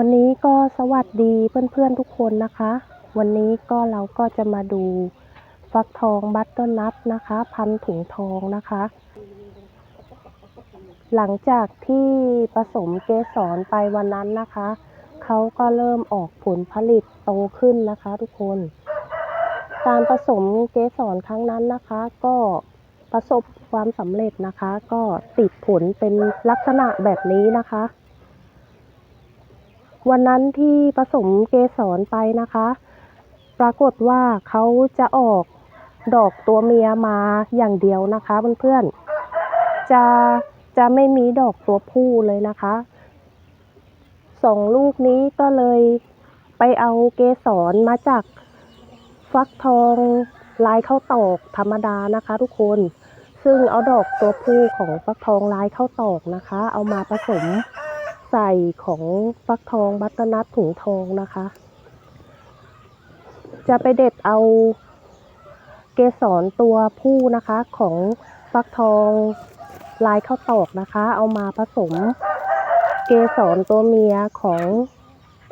วันนี้ก็สวัสดีเพื่อนๆทุกคนนะคะ วันนี้ก็เราก็จะมาดูฟักทองบัตเตอร์นัทนะคะ พันถุงทองนะคะ หลังจากที่ผสมเกสรไปวันนั้นนะคะเขาก็เริ่มออกผลผลิตโตขึ้นนะคะ ทุกคน การผสมเกสรครั้งนั้นนะคะ ก็ประสบความสำเร็จนะคะ ก็ติดผลเป็นลักษณะแบบนี้นะคะ วันนั้นที่ผสมเกสรไปนะคะ ปรากฏว่าเขาจะออกดอกตัวเมียมาอย่างเดียวนะคะเพื่อนๆ จะจะไม่มีดอกตัวผู้เลยนะคะสองลูกนี้ก็เลยไปเอาเกสรมาจากฟักทองลายข้าวตอกธรรมดานะคะ ทุกคน ซึ่งเอาดอกตัวผู้ของฟักทองลายข้าวตอกนะคะ เอามาผสม ใส่ของฟักทองบัตนัทถุงทองนะคะ จะไปเด็ดเอาเกสรตัวผู้นะคะของฟักทองลายข้าวตอกนะคะ เอามาผสมเกสรตัวเมียของ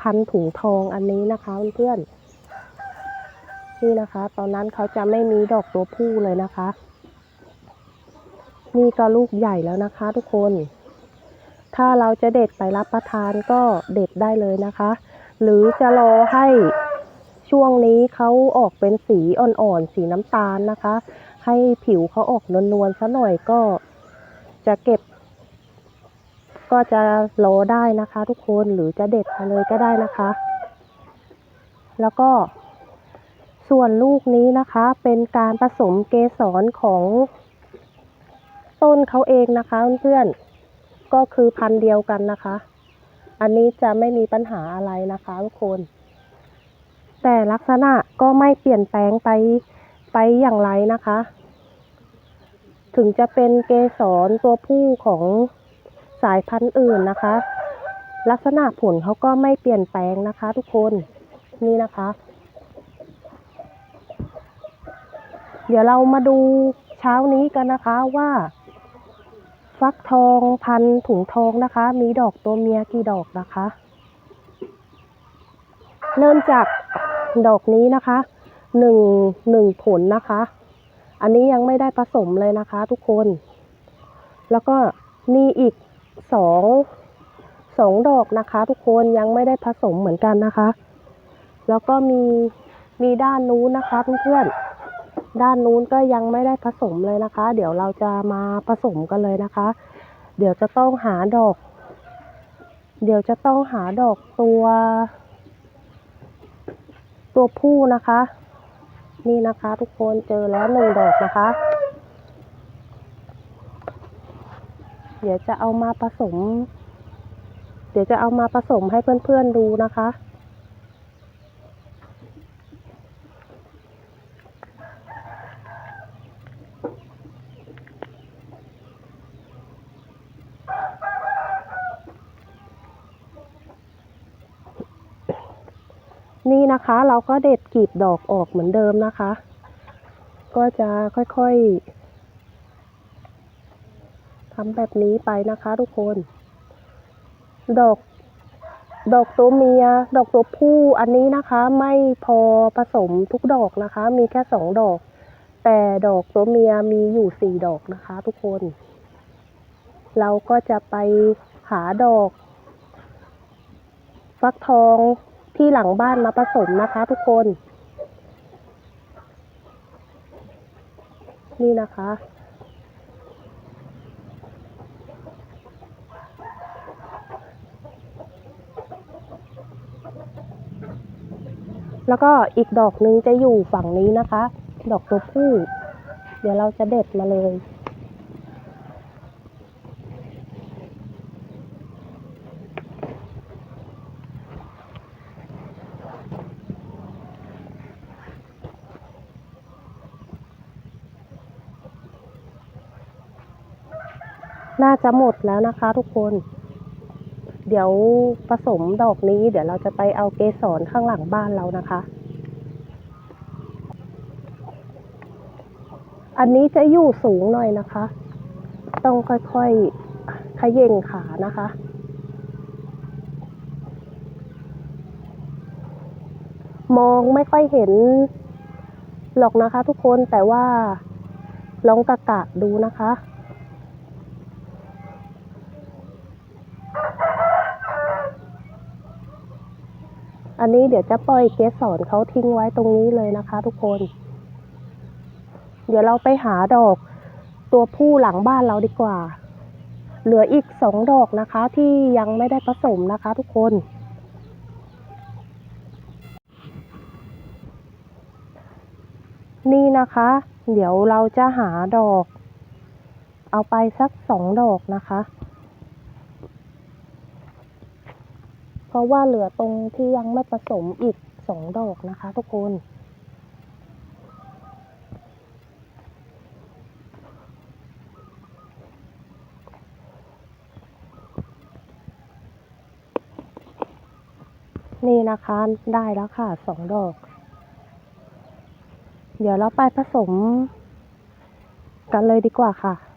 พันถุงทองอันนี้นะคะเพื่อนๆนี่นะคะ ตอนนั้นเขาจะไม่มีดอกตัวผู้เลยนะคะ นี่ก็ลูกใหญ่แล้วนะคะทุกคน ถ้าเราจะเด็ดไปรับประทานก็เด็ดได้เลยนะคะ หรือจะรอให้ช่วงนี้เขาออกเป็นสีอ่อนๆ สีน้ำตาลนะคะ ให้ผิวเขาออกนวลๆซะหน่อยก็จะเก็บ ก็จะรอได้นะคะ ทุกคนหรือจะเด็ดไปเลยก็ได้นะคะ แล้วก็ส่วนลูกนี้นะคะ เป็นการผสมเกสรของต้นเขาเองนะคะเพื่อนๆ ก็คือพันเดียวกันนะคะ อันนี้จะไม่มีปัญหาอะไรนะคะทุกคน แต่ลักษณะก็ไม่เปลี่ยนแปลงไปไปอย่างไรนะคะ ถึงจะเป็นเกสรตัวผู้ของสายพันธุ์อื่นนะคะ ลักษณะผลเขาก็ไม่เปลี่ยนแปลงนะคะ ทุกคนนี่นะคะ เดี๋ยวเรามาดูเช้านี้กันนะคะว่า ฟักทองพันถุงทองนะคะ มีดอกตัวเมียกี่ดอกนะคะ เริ่มจากดอกนี้นะคะหนึ่งหนึ่งผลนะคะ อันนี้ยังไม่ได้ผสมเลยนะคะทุกคน แล้วก็มีอีกสองสองดอกนะคะ ทุกคนยังไม่ได้ผสมเหมือนกันนะคะ แล้วก็มีมีด้านนู้นนะคะเพื่อนๆ ด้านนู้นก็ยังไม่ได้ผสมเลยนะคะ เดี๋ยวเราจะมาผสมกันเลยนะคะ เดี๋ยวจะต้องหาดอก เดี๋ยวจะต้องหาดอกตัว ตัวผู้นะคะ นี่นะคะทุกคนเจอแล้วหนึ่งดอกนะคะ เดี๋ยวจะเอามาผสม เดี๋ยวจะเอามาผสมให้เพื่อนๆดูนะคะ นี่นะคะ เราก็เด็ดกลีบดอกออกเหมือนเดิมนะคะ ก็จะค่อยๆทำแบบนี้ไปนะคะ ทุกคน ดอกดอกตัวเมีย ดอกตัวผู้อันนี้นะคะ ไม่พอผสมทุกดอกนะคะ มีแค่สองดอก แต่ดอกตัวเมียมีอยู่สี่ดอกนะคะ ทุกคน เราก็จะไปหาดอก ฟักทอง ที่หลังบ้านมาผสมนะคะ ทุกคน นี่นะคะ แล้วก็อีกดอกนึงจะอยู่ฝั่งนี้นะคะ ดอกตัวผู้ เดี๋ยวเราจะเด็ดมาเลย น่าจะหมดแล้วนะคะ ทุกคน เดี๋ยวผสมดอกนี้ เดี๋ยวเราจะไปเอาเกสรข้างหลังบ้านเรานะคะ อันนี้จะอยู่สูงหน่อยนะคะ ต้องค่อยๆขย่งขานะคะมองไม่ค่อยเห็นหรอกนะคะทุกคนแต่ว่าลองกะกะดูนะคะ อันนี้เดี๋ยวจะปล่อยเกสรเขาทิ้งไว้ตรงนี้เลยนะคะ ทุกคน เดี๋ยวเราไปหาดอกตัวผู้หลังบ้านเราดีกว่า เหลืออีกสองดอกนะคะ ที่ยังไม่ได้ผสมนะคะ ทุกคน นี่นะคะ เดี๋ยวเราจะหาดอก เอาไปสักสองดอกนะคะ เพราะว่าเหลือตรงที่ยังไม่ผสมอีกสองดอกนะคะ ทุกคน นี่นะคะได้แล้วค่ะสองดอก เดี๋ยวเราไปผสมกันเลยดีกว่าค่ะ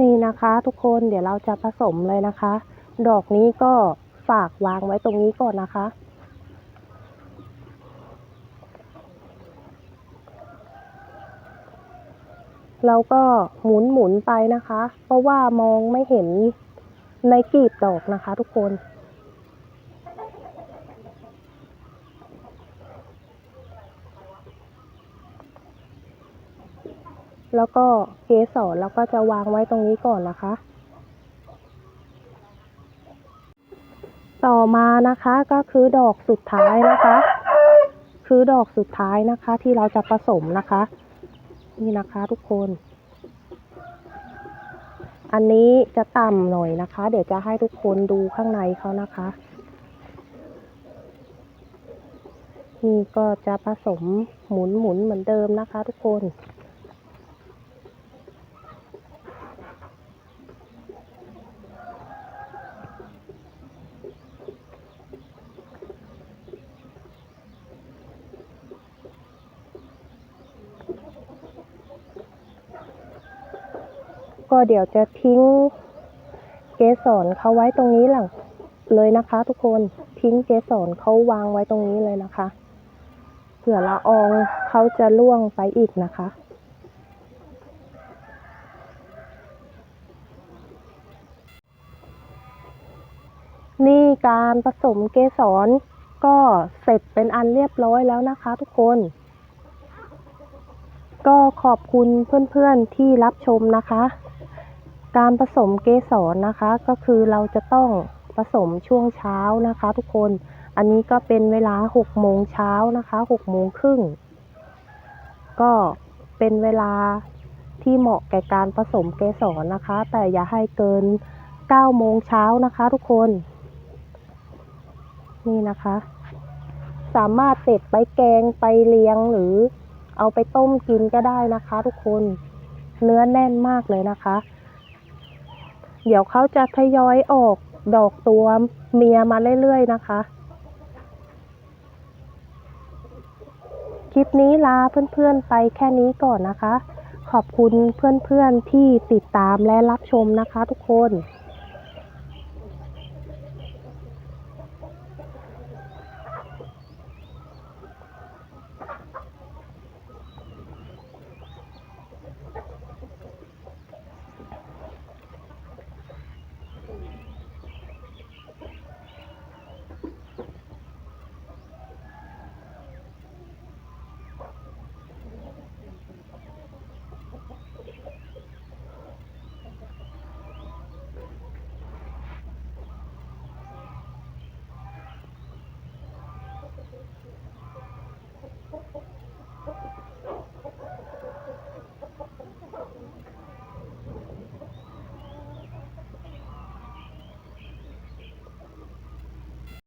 นี่นะคะทุกคนเดี๋ยวเราจะผสมเลยนะคะ ดอกนี้ก็ฝากวางไว้ตรงนี้ก่อนนะคะ เราก็หมุนหมุนไปนะคะ เพราะว่ามองไม่เห็นในกลีบดอกนะคะทุกคน แล้วก็เกสรเราก็จะวางไว้ตรงนี้ก่อนนะคะ ต่อมานะคะก็คือดอกสุดท้ายนะคะ คือดอกสุดท้ายนะคะที่เราจะผสมนะคะ นี่นะคะทุกคน อันนี้จะต่ำหน่อยนะคะ เดี๋ยวจะให้ทุกคนดูข้างในเขานะคะนี่ก็จะผสมหมุนหมุนเหมือนเดิมนะคะทุกคน ก็เดี๋ยวจะทิ้งเกสรเขาไว้ตรงนี้หลังเลยนะคะ ทุกคนทิ้งเกสรเขาวางไว้ตรงนี้เลยนะคะเผื่อละอองเขาจะล่วงไปอีกนะคะ นี่การผสมเกสรก็เสร็จเป็นอันเรียบร้อยแล้วนะคะ ทุกคน ก็ขอบคุณเพื่อนๆที่รับชมนะคะ การผสมเกสรนะคะก็คือเราจะต้องผสมช่วงเช้านะคะ ทุกคน อันนี้ก็เป็นเวลา6โมงเช้านะคะ6โมงครึ่ง ก็เป็นเวลาที่เหมาะแก่การผสมเกสรนะคะ แต่อย่าให้เกิน9โมงเช้านะคะทุกคน นี่นะคะ สามารถเสร็จไปแกงไปเลี้ยงหรือเอาไปต้มกินก็ได้นะคะ ทุกคน เนื้อแน่นมากเลยนะคะ เดี๋ยวเขาจะทยอยออกดอกตัวเมียมาเรื่อยๆนะคะ คลิปนี้ลาเพื่อนๆไปแค่นี้ก่อนนะคะ ขอบคุณเพื่อนๆที่ติดตามและรับชมนะคะทุกคน